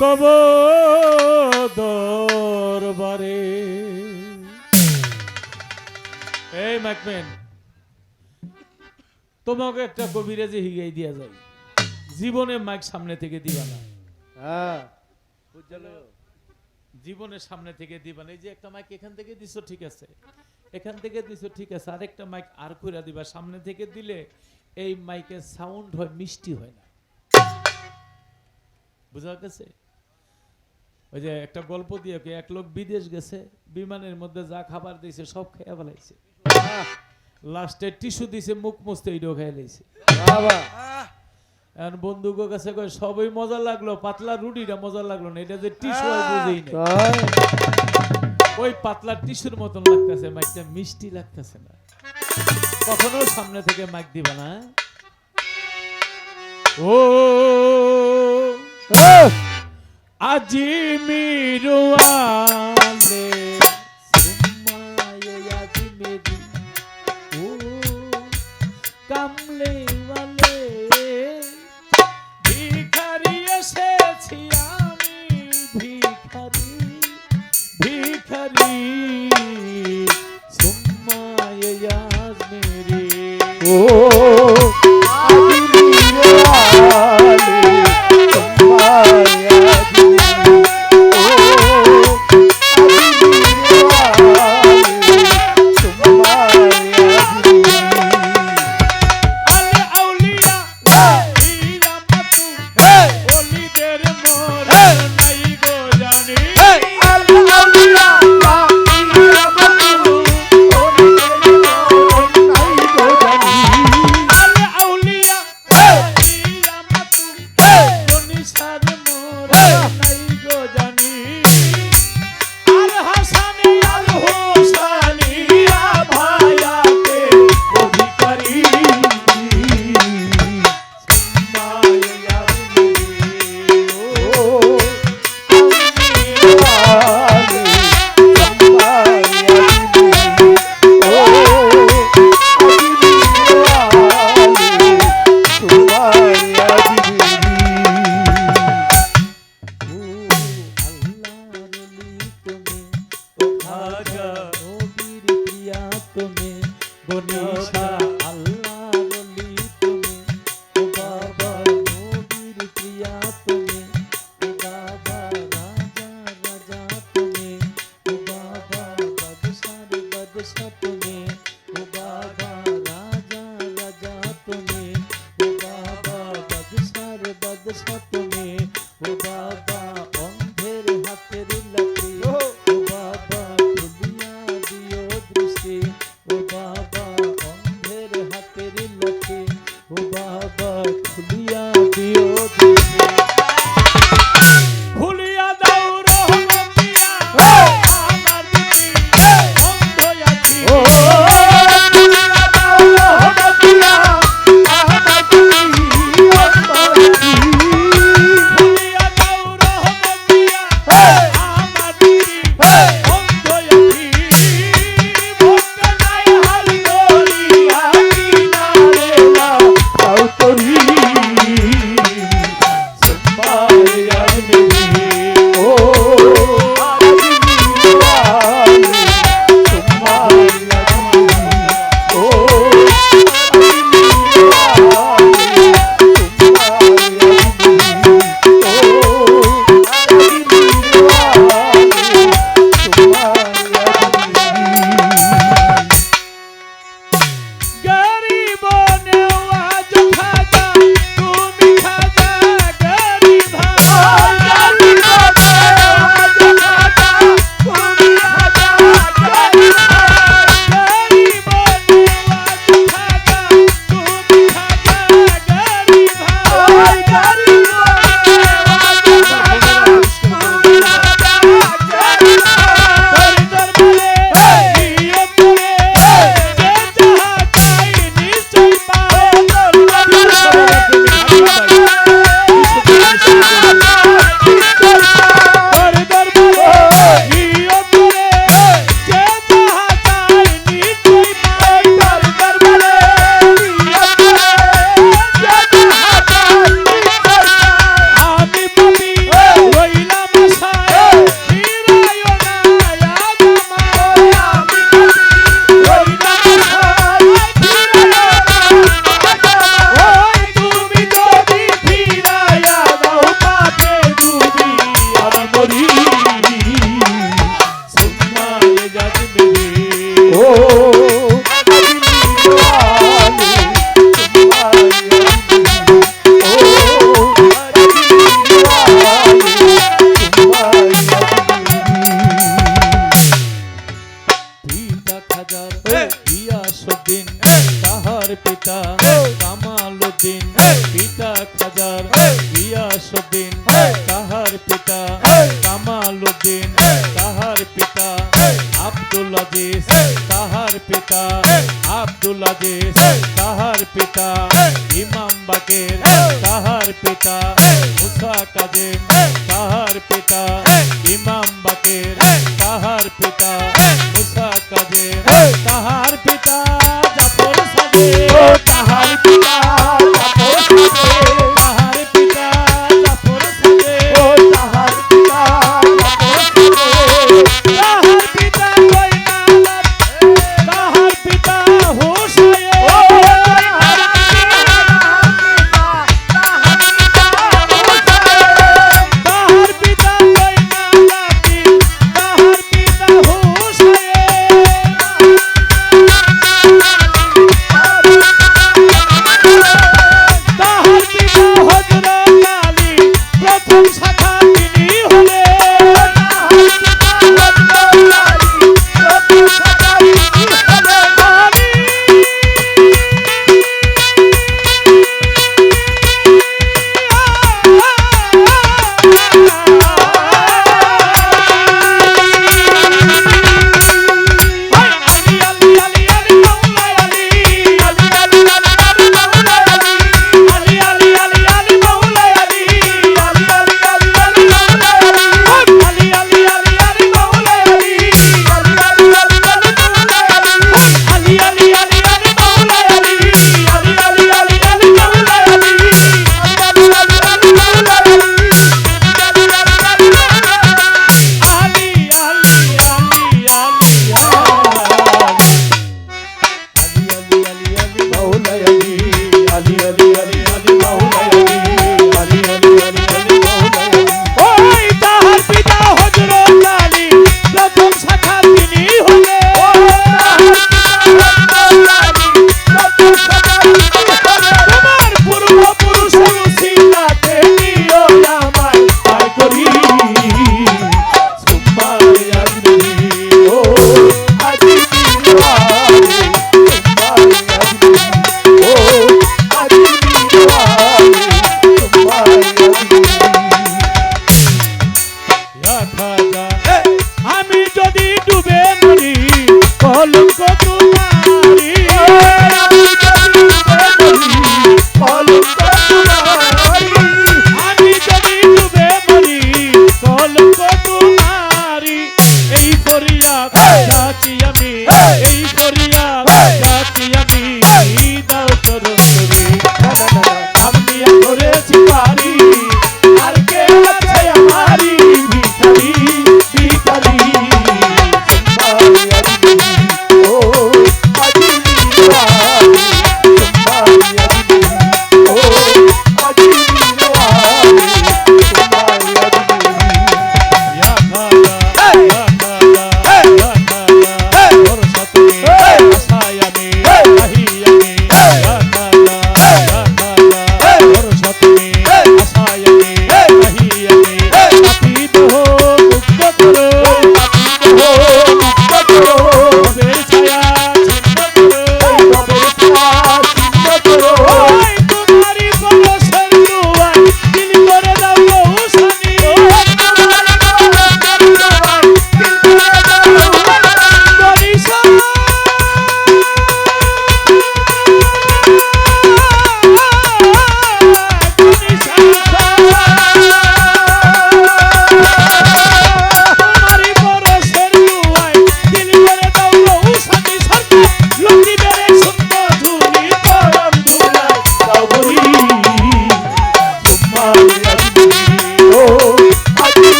তব দরবারে। এই ম্যাকম্যান তোমাকে একটা কবিরাজি হিগাই দিয়া যায় জীবনে মাইক সামনে থেকে দিবা না। হ্যাঁ। জীবনের সামনে থেকে দিবা না। এই যে একটা মাইক এখান থেকে দিছো ঠিক আছে। এখান থেকে দিছো ঠিক আছে। আরেকটা মাইক আর কইরা দিবা। সামনে থেকে দিলে এই মাইকের সাউন্ড হয় মিষ্টি হয় না। বুঝা গেছে? ওই যে একটা গল্প দিয়ে কি এক লোক বিদেশ গেছে বিমানের মধ্যে যা খাবার দিয়েছে সব খেয়ে ফেলাইছে। লাস্টে টিস্যু দিছে মুখ মুছতে এইটাও খেয়ে লাইছে। বাবা। এখন বন্ধুকের কাছে কয় সবই মজা লাগল পাতলা রুটিটা মজা লাগল না এটা যে টিস্যু বুঝেই না ওই পাতলা টিস্যুর মতন লাগতেছে মাইকটা মিষ্টি লাগতেছে না। কখনো সামনে থেকে মাইক দিবা না ও আহ! আজি মিরুয়ালে Yeah, বাদশা আব্দুল আজিজ তাহার পিতা ইমাম বাকির তাহার পিতা মুসা কাজিম তাহার পিতা ইমাম বাকির তাহার পিতা মুসা কাজিম তাহার পিতা জাফর সাজিদ তাহার পিতা জাফর সাজিদ